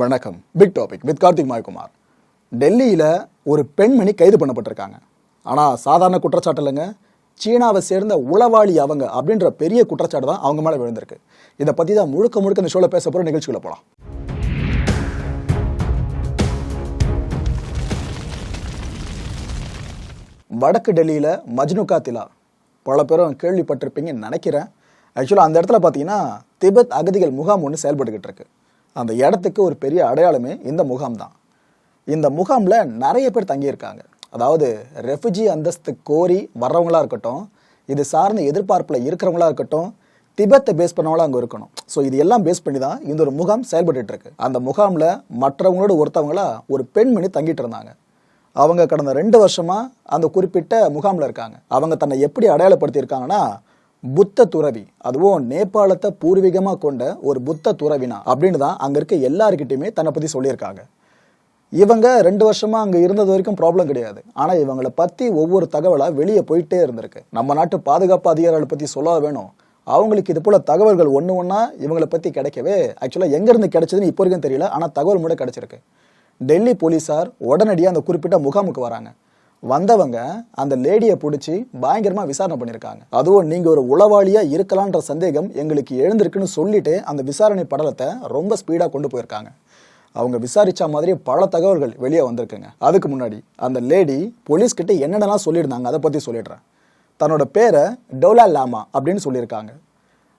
வணக்கம். Big topic with Karthik Mayakumar. டெல்லியில் ஒரு பெண்மணி கைது பண்ணப்பட்டிருக்காங்க. ஆனால் சாதாரண குற்றச்சாட்டு இல்லைங்க. சீனாவை சேர்ந்த உளவாளி அவங்க அப்படின்ற பெரிய குற்றச்சாட்டு தான் அவங்க மேலே விழுந்திருக்கு. இதை பற்றி தான் முழுக்க முழுக்க இந்த ஷோவில் பேச போகிற நிகழ்ச்சிகளை போகலாம் வடக்கு டெல்லியில் மஜ்னுகா திலா. பல பேரும் கேள்விப்பட்டிருப்பீங்கன்னு நினைக்கிறேன். ஆக்சுவலாக அந்த இடத்துல பார்த்தீங்கன்னா திபெத் அகதிகள் முகாம் ஒன்று செயல்பட்டுக்கிட்டு இருக்கு. அந்த இடத்துக்கு ஒரு பெரிய அடையாளமே இந்த முகாம் தான் இந்த முகாமில் நிறைய பேர் தங்கியிருக்காங்க. அதாவது ரெஃப்யூஜி அந்தஸ்து கோரி வர்றவங்களா இருக்கட்டும் இது சார்ந்த எதிர்பார்ப்பில் இருக்கிறவங்களா இருக்கட்டும் திபெத்தை பேஸ் பண்ணவங்களாம் அங்கே இருக்கணும். ஸோ இது எல்லாம் பேஸ் பண்ணி தான் இந்த ஒரு முகாம் செயல்பட்டு இருக்கு அந்த முகாமில் மற்றவங்களோட ஒருத்தவங்களா ஒரு பெண்மணி தங்கிட்டு இருந்தாங்க. அவங்க கடந்த ரெண்டு வருஷமாக அந்த குறிப்பிட்ட முகாமில் இருக்காங்க. அவங்க தன்னை எப்படி அடையாளப்படுத்தியிருக்காங்கன்னா புத்த துறவி அதுவும் நேபாளத்தை பூர்வீகமாக கொண்ட ஒரு புத்த துறவினா அப்படின்னு தான் அங்கே இருக்க எல்லாருக்கிட்டையுமே தன்னை பற்றி சொல்லியிருக்காங்க. இவங்க ரெண்டு வருஷமா அங்க இருந்தது வரைக்கும் ப்ராப்ளம் கிடையாது. ஆனா இவங்களை பத்தி ஒவ்வொரு தகவலா வெளியே போயிட்டே இருந்திருக்கு. நம்ம நாட்டு பாதுகாப்பு அதிகாரிகளை பத்தி சொல்ல வேணும். அவங்களுக்கு இது போல தகவல்கள் ஒன்று ஒன்றா இவங்களை பத்தி கிடைக்கவே ஆக்சுவலா எங்க இருந்து கிடைச்சதுன்னு இப்போ வரைக்கும் தெரியல. ஆனா தகவல் மூட கிடைச்சிருக்கு. டெல்லி போலீசார் உடனடியாக அந்த குறிப்பிட்ட முகாமுக்கு வராங்க. வந்தவங்க அந்த லேடியை பிடிச்சி பயங்கரமா விசாரணை பண்ணியிருக்காங்க. அதுவும் நீங்க ஒரு உளவாளியா இருக்கலான்ற சந்தேகம் எங்களுக்கு எழுந்திருக்குன்னு சொல்லிட்டு அந்த விசாரணை படலத்தை ரொம்ப ஸ்பீடா கொண்டு போயிருக்காங்க. அவங்க விசாரிச்ச மாதிரி பல தகவல்கள் வெளியே வந்திருக்குங்க. அதுக்கு முன்னாடி அந்த லேடி போலீஸ்கிட்ட என்னென்னலாம் சொல்லியிருந்தாங்க அதை பற்றி சொல்லிடுறேன். தன்னோட பேரை டோலா லாமா அப்படின்னு சொல்லியிருக்காங்க.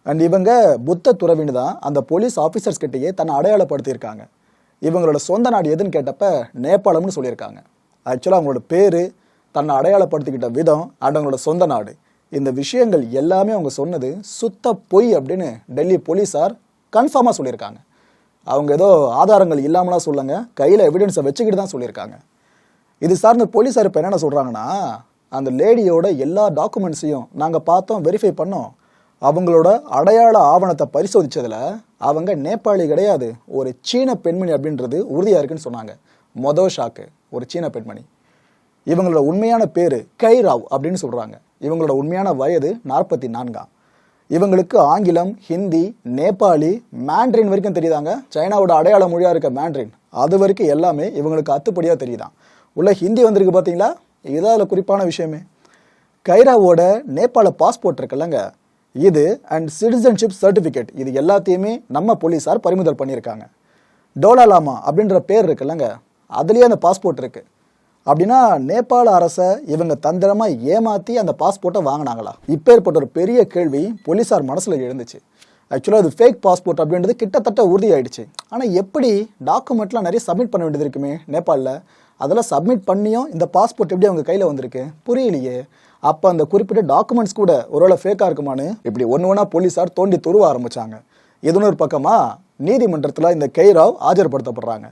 அண்ட் இவங்க புத்த துறவின்னு தான் அந்த போலீஸ் ஆஃபீஸர்ஸ் கிட்டேயே தன்னை அடையாளப்படுத்தியிருக்காங்க. இவங்களோட சொந்த நாடு எதுன்னு கேட்டப்ப நேபாளம்னு சொல்லியிருக்காங்க. ஆக்சுவலாக அவங்களோட பேர் தன்னை அடையாளப்படுத்திக்கிட்ட விதம் அண்ட் அவங்களோட சொந்த நாடு. இந்த விஷயங்கள் எல்லாமே அவங்க சொன்னது சுத்த பொய் அப்படின்னு டெல்லி போலீஸார் கன்ஃபார்மாக சொல்லியிருக்காங்க. அவங்க ஏதோ ஆதாரங்கள் இல்லாமலாம் சொல்லுங்க கையில் எவிடன்ஸை வச்சுக்கிட்டு தான் சொல்லியிருக்காங்க. இது சார்ந்த போலீஸார் இப்போ என்னென்ன சொல்கிறாங்கன்னா அந்த லேடியோட எல்லா டாக்குமெண்ட்ஸையும் நாங்கள் பார்த்தோம் வெரிஃபை பண்ணோம். அவங்களோட அடையாள ஆவணத்தை பரிசோதித்ததில் அவங்க நேபாளி கிடையாது ஒரு சீன பெண்மணி அப்படின்றது உறுதியாக இருக்குன்னு சொன்னாங்க. மொதல் ஷாக்கு ஒரு சீன பெண்மணி. இவங்களோட உண்மையான பேர் கைராவ் அப்படின்னு சொல்கிறாங்க இவங்களோட உண்மையான வயது நாற்பத்தி நான்காம் இவங்களுக்கு ஆங்கிலம் ஹிந்தி நேபாளி மேண்ட்ரின் வரைக்கும் தெரியுதாங்க? சைனாவோட அடையாள மொழியாக இருக்க மேண்ட்ரின். அது வரைக்கும் எல்லாமே இவங்களுக்கு அத்துப்படியாக தெரியுதாம் உள்ள ஹிந்தி வந்திருக்கு பார்த்தீங்களா இதான் அதில் குறிப்பான விஷயமே. கைராவோட நேபாள பாஸ்போர்ட் இருக்குல்லங்க. இது அண்ட் சிட்டிசன்ஷிப் சர்டிஃபிகேட் இது எல்லாத்தையுமே நம்ம போலீஸார் பறிமுதல் பண்ணியிருக்காங்க. டோலா லாமா அப்படின்ற பேர் இருக்குல்லங்க. அதுலேயே அந்த பாஸ்போர்ட் இருக்கு. அப்படின்னா நேபாள அரசை இவங்க தந்திரமாக ஏமாற்றி அந்த பாஸ்போர்ட்டை வாங்கினாங்களா? இப்போ ஏற்பட்ட ஒரு பெரிய கேள்வி போலீஸார் மனசில் எழுந்துச்சு. ஆக்சுவலாக அது ஃபேக் பாஸ்போர்ட் அப்படின்றது கிட்டத்தட்ட உறுதி ஆயிடுச்சு ஆனால் எப்படி டாக்குமெண்ட்லாம் நிறைய சப்மிட் பண்ண வேண்டியது இருக்குமே நேபாளில்? அதெல்லாம் சப்மிட் பண்ணியும் இந்த பாஸ்போர்ட் எப்படி அவங்க கையில் வந்திருக்கு? புரியலையே. அப்போ அந்த குறிப்பிட்ட டாக்குமெண்ட்ஸ் கூட ஒருவேளை ஃபேக்காக இருக்குமான்னு இப்படி ஒன்று ஒன்றா போலீஸார் தோண்டி துருவ ஆரம்பித்தாங்க இதுன்னு ஒரு பக்கமாக நீதிமன்றத்தில் இந்த கைராவ் ஆஜர்படுத்தப்படுறாங்க.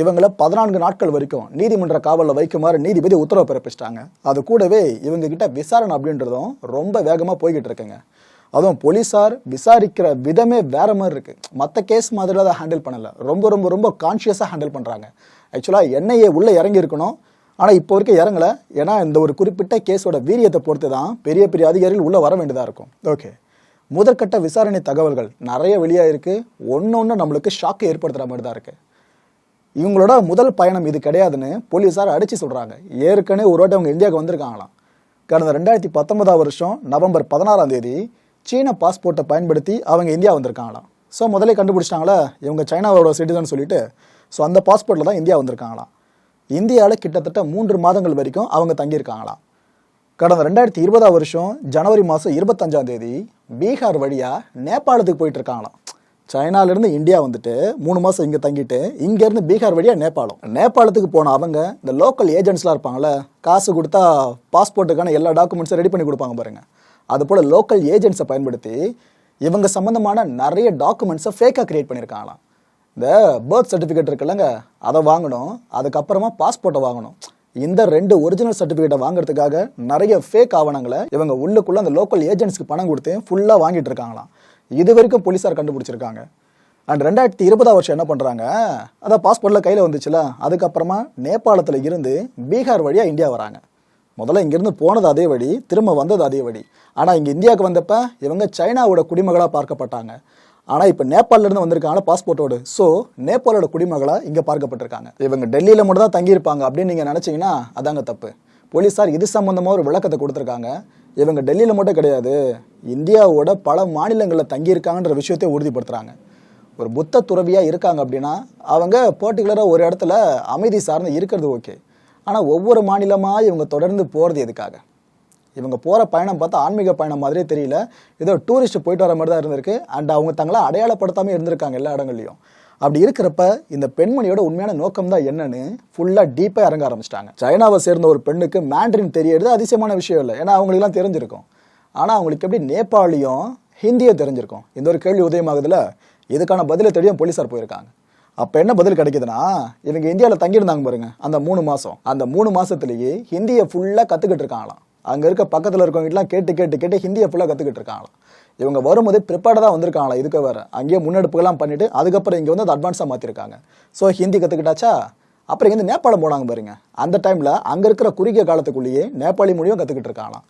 இவங்கள பதினான்கு நாட்கள் வரைக்கும் நீதிமன்ற காவலில் வைக்குமாறு நீதிபதி உத்தரவு பிறப்பிச்சிட்டாங்க. அது கூடவே இவங்க கிட்ட விசாரணை அப்படின்றதும் ரொம்ப வேகமாக போய்கிட்டு இருக்குங்க. அதுவும் போலீஸார் விசாரிக்கிற விதமே வேற மாதிரி இருக்கு. மற்ற கேஸ் மாதிரி அதை ஹேண்டில் பண்ணலை. ரொம்ப ரொம்ப ரொம்ப கான்ஷியஸாக ஹேண்டில் பண்ணுறாங்க ஆக்சுவலாக என்ஐஏ உள்ளே இறங்கி இருக்கணும். ஆனால் இப்போ வரைக்கும் இறங்கலை. ஏன்னா இந்த ஒரு குறிப்பிட்ட கேஸோட வீரியத்தை பொறுத்து தான் பெரிய பெரிய அதிகாரிகள் உள்ளே வர வேண்டியதாக இருக்கும். ஓகே முதற்கட்ட விசாரணை தகவல்கள் நிறைய வெளியாக இருக்குது ஒன்று ஒன்று நம்மளுக்கு ஷாக்கை ஏற்படுத்துகிற மாதிரி தான் இருக்குது இவங்களோட முதல் பயணம் இது கிடையாதுன்னு போலீஸார் அடிச்சு சொல்றாங்க. ஏற்கனவே ஒரு வாட்டி அவங்க இந்தியாவுக்கு வந்திருக்காங்களாம். கடந்த ரெண்டாயிரத்தி பத்தொன்பதாம் வருஷம் நவம்பர் பதினாறாம் தேதி சீன பாஸ்போர்ட்டை பயன்படுத்தி அவங்க இந்தியா வந்திருக்காங்களாம். ஸோ முதலே கண்டுபிடிச்சிட்டாங்களா இவங்க சைனாவோட சிட்டிசன் சொல்லிட்டு ஸோ அந்த பாஸ்போர்ட்டில் தான் இந்தியா வந்திருக்காங்களாம். இந்தியாவில் கிட்டத்தட்ட மூன்று மாதங்கள் வரைக்கும் அவங்க தங்கியிருக்காங்களாம். கடந்த ரெண்டாயிரத்தி இருபதாம் வருஷம் ஜனவரி மாதம் இருபத்தஞ்சாம் தேதி பீகார் வழியாக நேபாளத்துக்கு போயிட்டு இருக்காங்களாம். சைனாலேருந்து இந்தியா வந்துட்டு மூணு மாதம் இங்கே தங்கிட்டு இங்கேருந்து பீகார் வழியாக நேபாளம். நேபாளத்துக்கு போன அவங்க இந்த லோக்கல் ஏஜென்ட்ஸ்லாம் இருப்பாங்கள காசு கொடுத்தா பாஸ்போர்ட்டுக்கான எல்லா டாக்குமெண்ட்ஸும் ரெடி பண்ணி கொடுப்பாங்க பாருங்கள் அது போல் லோக்கல் ஏஜென்ட்ஸை பயன்படுத்தி இவங்க சம்மந்தமான நிறைய டாக்குமெண்ட்ஸை ஃபேக்காக க்ரியேட் பண்ணியிருக்காங்களாம் இந்த பர்த் சர்டிஃபிகேட் இருக்குல்லங்க அதை வாங்கணும் அதுக்கப்புறமா பாஸ்போர்ட்டை வாங்கணும். இந்த ரெண்டு ஒரிஜினல் சர்டிஃபிகேட்டை வாங்குறதுக்காக நிறைய ஃபேக் ஆவணங்களை இவங்க உள்ளுக்குள்ளே அந்த லோக்கல் ஏஜென்ட்ஸ்க்கு பணம் கொடுத்து ஃபுல்லாக வாங்கிட்டு இருக்காங்களாம். இது வரைக்கும் போலீஸார் கண்டுபிடிச்சிருக்காங்க. அண்ட் ரெண்டாயிரத்தி இருபதாம் வருஷம் என்ன பண்ணுறாங்க அதான் பாஸ்போர்ட்டில் கையில் வந்துச்சுல. அதுக்கப்புறமா நேபாளத்தில் இருந்து பீகார் வழியாக இந்தியா வராங்க. முதல்ல இங்கேருந்து போனது அதே வழி திரும்ப வந்தது அதே வழி. ஆனால் இங்கே இந்தியாவுக்கு வந்தப்ப இவங்க சைனாவோட குடிமகளாக பார்க்கப்பட்டாங்க. ஆனால் இப்போ நேபாளிலேருந்து வந்திருக்காங்களா பாஸ்போர்ட்டோடு ஸோ நேபாளோட குடிமகளாக இங்கே பார்க்கப்பட்டிருக்காங்க. இவங்க டெல்லியில் மட்டும் தான் தங்கியிருப்பாங்க அப்படின்னு நீங்கள் நினச்சிங்கன்னா அதாங்க தப்பு. போலீஸார் இது சம்மந்தமாக ஒரு விளக்கத்தை கொடுத்துருக்காங்க. இவங்க டெல்லியில் மட்டும் கிடையாது இந்தியாவோட பல மாநிலங்களில் தங்கியிருக்காங்கன்ற விஷயத்தை உறுதிப்படுத்துகிறாங்க ஒரு புத்த துறவியாக இருக்காங்க அப்படின்னா அவங்க பர்டிகுலராக ஒரு இடத்துல அமைதி சார்ந்து இருக்கிறது ஓகே. ஆனால் ஒவ்வொரு மாநிலமாக இவங்க தொடர்ந்து போகிறது எதுக்காக? இவங்க போகிற பயணம் பார்த்தா ஆன்மீக பயணம் மாதிரியே தெரியல. ஏதோ டூரிஸ்ட் போயிட்டு வர மாதிரி தான் இருந்திருக்கு. அண்ட் அவங்க தங்களை அடையாளப்படுத்தாமல் இருந்திருக்காங்க எல்லா இடங்கள்லையும். அப்படி இருக்கிறப்ப இந்த பெண்மணியோட உண்மையான நோக்கம் தான் என்னன்னு ஃபுல்லாக டீப்பாக இறங்க ஆரம்பிச்சிட்டாங்க. சைனாவை சேர்ந்த ஒரு பெண்ணுக்கு மேண்ட்ரின் தெரியறது அதிசயமான விஷயம் இல்லை. ஏன்னா அவங்களுக்குலாம் தெரிஞ்சிருக்கும். ஆனால் அவங்களுக்கு எப்படி நேபாளியும் ஹிந்தியும் தெரிஞ்சிருக்கும். இந்த ஒரு கேள்வி உதயமாகுதுல. இதுக்கான பதிலை தெரியும் போலீஸார் போயிருக்காங்க. அப்போ என்ன பதில் கிடைக்குதுன்னா இவங்க இந்தியாவில் தங்கியிருந்தாங்க பாருங்க அந்த மூணு மாதம் அந்த மூணு மாசத்துலயே ஹிந்தியை ஃபுல்லாக கற்றுக்கிட்டு இருக்காங்களாம். அங்கே இருக்க பக்கத்தில் இருக்கவங்கலாம் கேட்டு கேட்டு கேட்டு ஹிந்தியை ஃபுல்லாக கற்றுக்கிட்டு இருக்காங்களாம். இவங்க வரும்போது ப்ரிப்பேர்டாக தான் வந்திருக்காங்களா? இதுக்கு வேறு. அங்கேயே முன்னெடுப்புகள்லாம் பண்ணிவிட்டு அதுக்கப்புறம் இங்கே வந்து அது அட்வான்ஸாக மாற்றிருக்காங்க ஸோ ஹிந்தி கற்றுக்கிட்டாச்சா அப்புறம் இங்கே நேபாளம் போனாங்க பாருங்க. அந்த டைமில் அங்கே இருக்கிற குறுகிய காலத்துக்குள்ளேயே நேபாளி மொழியும் கற்றுக்கிட்டு இருக்காங்களாம்.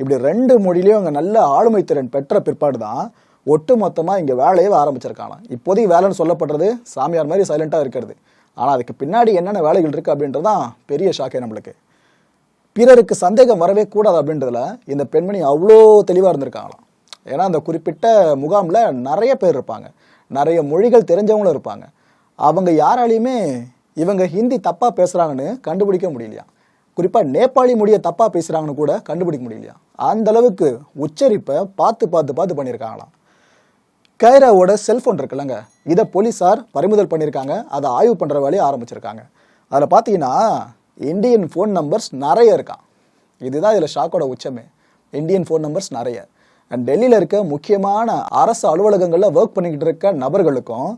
இப்படி ரெண்டு மொழியிலையும் அங்கே நல்ல ஆளுமை திறன் பெற்ற பிற்பாடு தான் ஒட்டு மொத்தமாக இங்கே வேலையே ஆரம்பிச்சிருக்காங்களாம். இப்போதைக்கு வேலைன்னு சொல்லப்படுறது சாமியார் மாதிரி சைலண்ட்டாக இருக்கிறது. ஆனால் அதுக்கு பின்னாடி என்னென்ன வேலைகள் இருக்குது அப்படின்றது தான் பெரிய ஷாக்கே நம்மளுக்கு. பிறருக்கு சந்தேகம் வரவே கூடாது அப்படின்றதுல இந்த பெண்மணி அவ்வளோ தெளிவாக இருந்திருக்காங்களாம். ஏன்னா அந்த குறிப்பிட்ட முகாமில் நிறைய பேர் இருப்பாங்க. நிறைய மொழிகள் தெரிஞ்சவங்களும் இருப்பாங்க. அவங்க யாராலையுமே இவங்க ஹிந்தி தப்பாக பேசுகிறாங்கன்னு கண்டுபிடிக்க முடியலையா? குறிப்பாக நேபாளி மொழியை தப்பாக பேசுகிறாங்கன்னு கூட கண்டுபிடிக்க முடியலையா? அந்த அளவுக்கு உச்சரிப்பை பார்த்து பார்த்து பார்த்து பண்ணியிருக்காங்களாம். கைராவோட செல்ஃபோன் இருக்குல்லங்க. இதை போலீஸார் பறிமுதல் பண்ணியிருக்காங்க. அதை ஆய்வு பண்ணுற வேலையை ஆரம்பிச்சிருக்காங்க. அதில் பார்த்தீங்கன்னா இந்தியன் ஃபோன் நம்பர்ஸ் நிறைய இருக்கான் இதுதான் இதில் ஷாக்கோட உச்சமே. இந்தியன் ஃபோன் நம்பர்ஸ் நிறைய. அண்ட் டெல்லியில் இருக்க முக்கியமான அரசு அலுவலகங்களில் ஒர்க் பண்ணிக்கிட்டு இருக்க நபர்களுக்கும்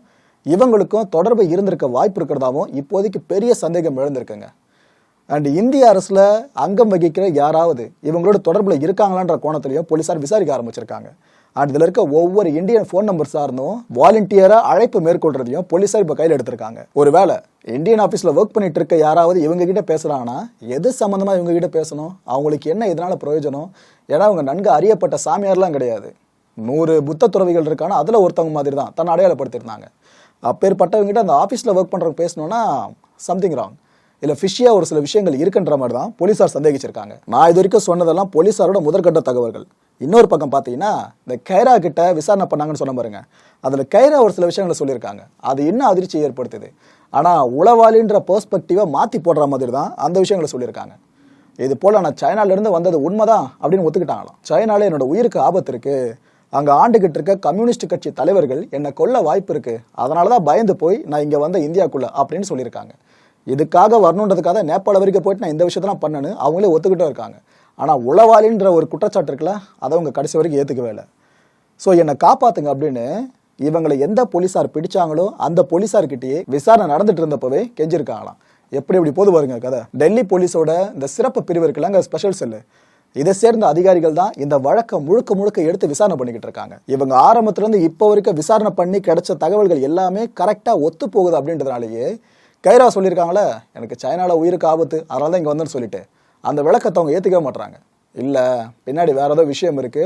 இவங்களுக்கும் தொடர்பு இருந்திருக்க வாய்ப்பு இருக்கிறதாவும் இப்போதைக்கு பெரிய சந்தேகம் எழுந்திருக்குங்க. அண்ட் இந்திய அரசில் அங்கம் வகிக்கிற யாராவது இவங்களோட தொடர்பில் இருக்காங்களான்ற கோணத்திலையும் போலீஸார் விசாரிக்க ஆரம்பிச்சிருக்காங்க. அண்ட் இருக்க ஒவ்வொரு இந்தியன் ஃபோன் நம்பர் சார்ந்தும் வாலண்டியராக அழைப்பு மேற்கொள்றதையும் போலீசார் இப்போ கையில் எடுத்திருக்காங்க. ஒருவேளை இந்தியன் ஆஃபீஸில் ஒர்க் பண்ணிட்டு இருக்க யாராவது இவங்க கிட்ட பேசுகிறாங்கன்னா எது சம்மந்தமாக இவங்க கிட்ட பேசணும்? அவங்களுக்கு என்ன இதனால பிரயோஜனம்? ஏன்னா அவங்க நன்கு அறியப்பட்ட சாமியார்லாம் கிடையாது. நூறு புத்த துறவிகள் இருக்கானா? அதில் ஒருத்தவங்க மாதிரி தான் தன்னை அடையாளப்படுத்தியிருந்தாங்க. அப்பேற்பட்டவங்ககிட்ட அந்த ஆஃபீஸில் ஒர்க் பண்ணுறவங்க பேசணும்னா சம்திங் ராங் இல்லை ஃபிஷியாக ஒரு சில விஷயங்கள் இருக்குன்ற மாதிரி தான் போலீஸார் சந்தேகிச்சிருக்காங்க. நான் இது வரைக்கும் சொன்னதெல்லாம் போலீஸாரோட முதற்கட்ட தகவல்கள். இன்னொரு பக்கம் பார்த்தீங்கன்னா இந்த கைரா கிட்ட விசாரணை பண்ணாங்கன்னு சொன்ன பாருங்க. அதில் கைரா ஒரு சில விஷயங்களை சொல்லியிருக்காங்க. அது இன்னும் அதிர்ச்சி ஏற்படுத்துது? ஆனால் உளவாளின்ற பெர்ஸ்பெக்டிவை மாற்றி போடுற மாதிரி தான் அந்த விஷயங்களை சொல்லியிருக்காங்க. இது போல நான் சைனால இருந்து வந்தது உண்மைதான் அப்படின்னு ஒத்துக்கிட்டாங்களாம். சைனால என்னோட உயிருக்கு ஆபத்து இருக்கு. அங்க ஆண்டுகிட்டு இருக்க கம்யூனிஸ்ட் கட்சி தலைவர்கள் என்னை கொல்ல வாய்ப்பு இருக்கு. அதனால தான் பயந்து போய் நான் இங்க வந்த இந்தியாக்குள்ள அப்படின்னு சொல்லியிருக்காங்க. இதுக்காக வரணுன்றதுக்காக நேபாள வரைக்கும் போயிட்டு நான் இந்த விஷயத்தெல்லாம் பண்ணனு அவங்களே ஒத்துக்கிட்டே இருக்காங்க. ஆனால் உளவாளின்ற ஒரு குற்றச்சாட்டு இருக்குல்ல அதை அவங்க கடைசி வரைக்கும் ஏற்றுக்கவே இல்லை. ஸோ என்னை காப்பாத்துங்க அப்படின்னு இவங்களை எந்த போலீஸார் பிடிச்சாங்களோ அந்த போலீஸார்கிட்டயே விசாரணை நடந்துட்டு இருந்தப்பவே கெஞ்சிருக்காங்களாம் எப்படி எப்படி போது பாருங்க கதை. டெல்லி போலீஸோட இந்த சிறப்பு பிரிவு இருக்குல்ல அங்கே ஸ்பெஷல் செல்லு இதை சேர்ந்த அதிகாரிகள் தான் இந்த வழக்கை முழுக்க முழுக்க எடுத்து விசாரணை பண்ணிக்கிட்டு இருக்காங்க. இவங்க ஆரம்பத்துலேருந்து இப்போ வரைக்கும் விசாரணை பண்ணி கிடைச்ச தகவல்கள் எல்லாமே கரெக்டாக ஒத்து போகுது அப்படின்றதுனாலேயே கைரா சொல்லியிருக்காங்களே எனக்கு சைனாவில் உயிருக்கு ஆபத்து அதனால தான் இங்கே வந்தேன்னு சொல்லிட்டு. அந்த விளக்கத்தை அவங்க ஏற்றுக்கவே மாட்டுறாங்க இல்லை பின்னாடி வேற ஏதோ விஷயம் இருக்கு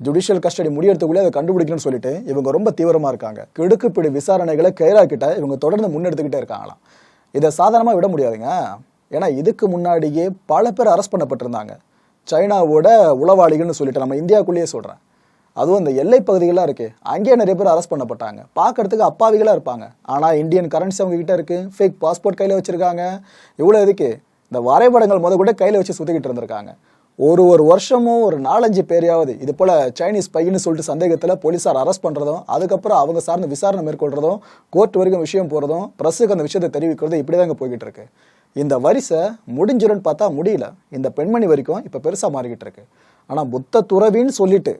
ஜுடிஷியல் கஸ்டடி முடியறதுக்குள்ளே அதை கண்டுபிடிக்கணும்னு சொல்லிட்டு இவங்க ரொம்ப தீவிரமாக இருக்காங்க. கிடுக்குப்பிடி விசாரணைகளை கைரா கிட்ட இவங்க தொடர்ந்து முன்னெடுத்துக்கிட்டே இருக்காங்களாம். இதை சாதாரணமாக விட முடியாதுங்க. ஏன்னா இதுக்கு முன்னாடியே பல பேர் அரெஸ்ட் பண்ணப்பட்டிருந்தாங்க. சைனாவோட உளவாளிகள்னு சொல்லிட்டு நம்ம இந்தியாவுக்குள்ளேயே சொல்கிறேன் அதுவும் இந்த எல்லை பகுதிகளாக இருக்கு. அங்கேயே நிறைய பேர் அரெஸ்ட் பண்ணப்பட்டாங்க. பார்க்கறதுக்கு அப்பாவிகளாக இருப்பாங்க. ஆனால் இந்தியன் கரன்சி அவங்க கிட்ட இருக்கு. ஃபேக் பாஸ்போர்ட் கையில் வச்சிருக்காங்க. இவ்வளோ இதுக்கு இந்த வரைபடங்கள் முத கூட கையில் வச்சு சுற்றிக்கிட்டு இருந்திருக்காங்க. ஒரு ஒரு வருஷமும் ஒரு நாலஞ்சு பேரையாவது இது போல சைனீஸ் பையன்னு சொல்லிட்டு சந்தேகத்தில் போலீஸார் அரெஸ்ட் பண்ணுறதும் அதுக்கப்புறம் அவங்க சார்ந்த விசாரணை மேற்கொள்றதும் கோர்ட் வரைக்கும் விஷயம் போகிறதும் ப்ரெஸ்ஸுக்கு அந்த விஷயத்தை தெரிவிக்கிறதும் இப்படி தாங்க போய்கிட்டு இருக்கு. இந்த வரிசை முடிஞ்சிரும்னு பார்த்தா முடியல. இந்த பெண்மணி வரைக்கும் இப்போ பெருசாக மாறிக்கிட்டு இருக்கு. ஆனால் புத்த துறவின்னு சொல்லிட்டு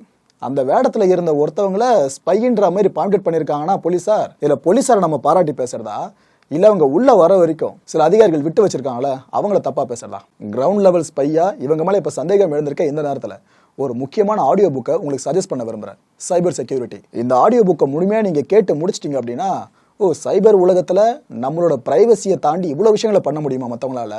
அந்த வேடத்தில் இருந்த ஒருத்தவங்கள ஸ்பைன்ற மாதிரி பாயிண்ட் பண்ணியிருக்காங்கன்னா போலீஸார். இதில் போலீஸாரை நம்ம பாராட்டி பேசுறதா? இல்லை அவங்க உள்ள வர வரைக்கும் சில அதிகாரிகள் விட்டு வச்சிருக்காங்களே அவங்கள தப்பா பேசுறதா? கிரவுண்ட் லெவல் ஸ்பையா இவங்க மேலே இப்போ சந்தேகம் எழுந்திருக்க இந்த நேரத்தில். ஒரு முக்கியமான ஆடியோ புக்கை உங்களுக்கு சஜஸ்ட் பண்ண விரும்புகிறேன் சைபர் செக்யூரிட்டி இந்த ஆடியோ புக்கை முழுமையாக நீங்கள் கேட்டு முடிச்சிட்டீங்க அப்படின்னா ஓ சைபர் உலகத்தில் நம்மளோட ப்ரைவசியை தாண்டி இவ்வளோ விஷயங்களை பண்ண முடியுமா மற்றவங்களால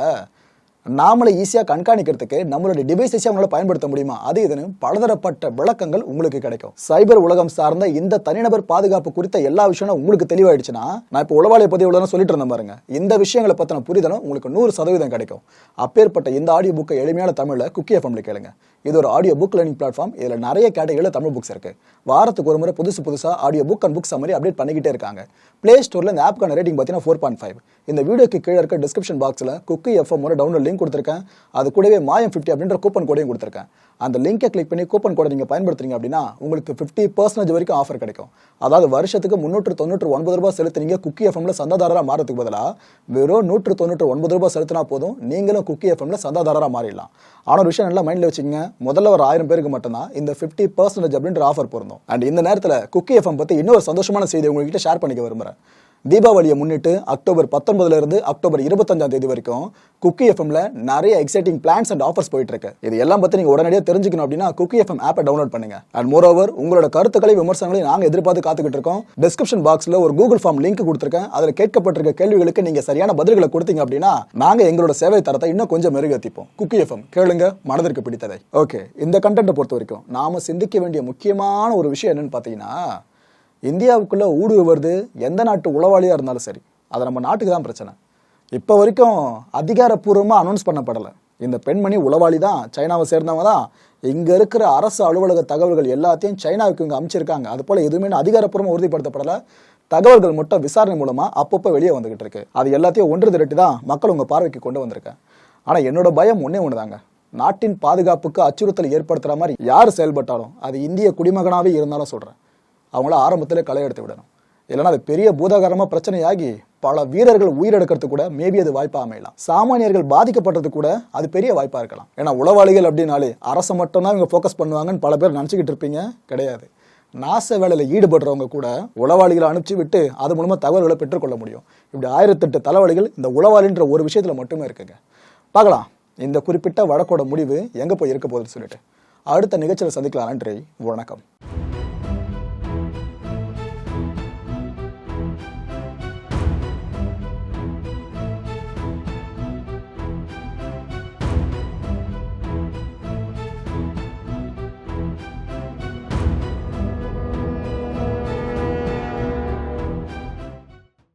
நாமளே ஈஸியாக கண்காணிக்கிறதுக்கு நம்மளுடைய டிவைஸஸை அவங்களால பயன்படுத்த முடியுமா? அது இதுன்னு பலதரப்பட்ட விளக்கங்கள் உங்களுக்கு கிடைக்கும். சைபர் உலகம் சார்ந்த இந்த தனிநபர் பாதுகாப்பு குறித்த எல்லா விஷயமும் உங்களுக்கு தெளிவாயிடுச்சுன்னா நான் இப்போ உளவாளியை பற்றி இவ்வளோ சொல்லிட்டு இருந்தேன் பாருங்க. இந்த விஷயங்களை பற்றின புரிதலும் உங்களுக்கு நூறு சதவீதம் கிடைக்கும். அப்பேற்பட்ட இந்த ஆடியோ புக்கை எளிமையான தமிழில் குக்கி எஃப்எம்ல கேளுங்க. இது ஒரு ஆடியோ புக் லேர்னிங் பிளாட்ஃபார்ம் இதில் நிறைய கேட்டகரியில் தமிழ் புக்ஸ் இருக்கு. வாரத்துக்கு ஒரு முறை புதுசு புதுசாக audio book and book summary update பண்ணிக்கிட்டே இருக்காங்க. பிளே ஸ்டோரில் இந்த ஆப்க்கான ரேட்டிங் பார்த்தீங்கன்னா ஃபோர் பாயிண்ட் ஃபைவ் இந்த வீடியோக்கு கீழே இருக்க டிஸ்கிரிப்ஷன் பாக்ஸில் குக்கி எஃப்எம் ஒரு டவுன்லோட் லிங்க் கொடுத்துருக்கேன். அது கூடவே மாயம் ஃபிஃப்டி அப்படின்ற கூப்பன் கோடையும் கொடுத்துருக்கேன். அந்த லிங்கை கிளிக் பண்ணி கூப்பன் கோடை நீங்கள் பயன்படுத்துறீங்க அப்படின்னா உங்களுக்கு ஃபிஃப்டி பர்சன்டேஜ் வரைக்கும் ஆஃபர் கிடைக்கும். அதாவது வருஷத்துக்கு முந்நூற்று தொண்ணூற்று ஒன்பது ரூபாய் செலுத்துனீங்க குக்கி எஃப்எம்ல சந்தாதாரராக மாறதுக்கு பதிலாக வெறும் நூற்று தொண்ணூற்று ஒன்பது ரூபாய் செலுத்தினா போதும் நீங்களும் குக்கி எஃப்எம்ல சந்தாதாரராக மாறிடலாம். ஆனால் ஒரு விஷயம் நல்லா மைண்டில் வச்சுக்கோங்க. முதல்ல ஒரு ஆயிரம் பேருக்கு மட்டும்தான் இந்த ஃபிஃப்டி பர்சன்டேஜ் அப்படின்ற ஆஃபர் பொருந்தும். அண்ட் இந்த நேரத்தில் குக்கி எஃப்எம் பற்றி இன்னொரு சந்தோஷமான செய்தி உங்ககிட்ட ஷேர் பண்ணிக்க விரும்புகிறேன் தீபாவளியை முன்னிட்டு அக்டோபர் பத்தொன்பதுலேருந்து அக்டோபர் இருபத்தஞ்சாம் தேதி வரைக்கும் குக்கி எஃப்எம்ல நிறைய எக்ஸைட்டிங் பிளான்ஸ் அண்ட் ஆஃபர்ஸ் போயிட்டு இருக்கு இது எல்லாம் பத்தி நீங்க உடனடியாக தெரிஞ்சுக்கணும் அப்படின்னா குக்கி எஃப்எம் ஆப்பை டவுன்லோட் பண்ணுங்க. அண்ட் மோர் ஓவர் உங்களோட கருத்துக்களை விமர்சனங்களையும் நாங்க எதிர்பார்த்து காத்துக்கிட்டு இருக்கோம். டிஸ்கிரிப்ஷன் பாக்ஸ்ல ஒரு கூகுள் ஃபார்ம் லிங்க் கொடுத்துருக்கேன். அதில் கேட்கப்பட்டிருக்க கேள்விகளுக்கு நீங்க சரியான பதில்களை கொடுத்தீங்க அப்படின்னா நாங்க எங்களோட சேவை தரத்தை இன்னும் கொஞ்சம் மெருகேற்றிப்போம் குக்கி எஃப்எம் கேளுங்க மனதிற்கு பிடித்ததை. ஓகே இந்த கண்டென்ட்டை பொறுத்த வரைக்கும் நாம சிந்திக்க வேண்டிய முக்கியமான ஒரு விஷயம் என்னன்னு பார்த்தீங்கன்னா இந்தியாவுக்குள்ள ஊடுருவு வருது எந்த நாட்டு உளவாளியாக இருந்தாலும் சரி. அது நம்ம நாட்டுக்கு தான் பிரச்சனை. இப்போ வரைக்கும் அதிகாரப்பூர்வமாக அனௌன்ஸ் பண்ணப்படலை. இந்த பெண்மணி உளவாளி தான் சைனாவை சேர்ந்தவங்க தான். இங்கே இருக்கிற அரசு அலுவலக தகவல்கள் எல்லாத்தையும் சைனாவுக்கு இங்கே அமைச்சிருக்காங்க. அது போல் எதுவுமே அதிகாரப்பூர்வமாக உறுதிப்படுத்தப்படலை. தகவல்கள் மட்டும் விசாரணை மூலமாக அப்பப்போ வெளியே வந்துகிட்டு இருக்கு. அது எல்லாத்தையும் ஒன்று திரட்டி தான் மக்கள் உங்கள் பார்வைக்கு கொண்டு வந்திருக்கேன் ஆனால் என்னோட பயம் ஒன்றே ஒன்று தாங்க நாட்டின் பாதுகாப்புக்கு அச்சுறுத்தல் ஏற்படுத்துகிற மாதிரி யார் செயல்பட்டாலும் அது இந்திய குடிமகனாகவே இருந்தாலும் சொல்கிறேன் அவங்கள ஆரம்பத்திலே களை எடுத்து விடணும். இல்லைன்னா அது பெரிய பூதாகரமாக பிரச்சனையாகி பல வீரர்கள் உயிரிழக்கிறது கூட மேபி அது வாய்ப்பாக அமையலாம். சாமானியர்கள் பாதிக்கப்படுறது கூட அது பெரிய வாய்ப்பாக இருக்கலாம். ஏன்னா உளவாளிகள் அப்படின்னாலே அரசை மட்டும்தான் இவங்க ஃபோக்கஸ் பண்ணுவாங்கன்னு பல பேர் நினச்சிக்கிட்டு இருப்பீங்க. கிடையாது. நாச வேலையில் ஈடுபடுறவங்க கூட உளவாளிகளை அனுப்பிச்சு விட்டு அது மூலமாக தகவல்களை பெற்றுக்கொள்ள முடியும். இப்படி ஆயிரத்தெட்டு தலைவலிகள் இந்த உளவாளின்ற ஒரு விஷயத்தில் மட்டுமே இருக்குங்க. பார்க்கலாம். இந்த குறிப்பிட்ட வழக்கோட முடிவு எங்கே போய் இருக்க போகுதுன்னு சொல்லிட்டு. அடுத்த நிகழ்ச்சியில் சந்திக்கலாம். நன்றி. வணக்கம்.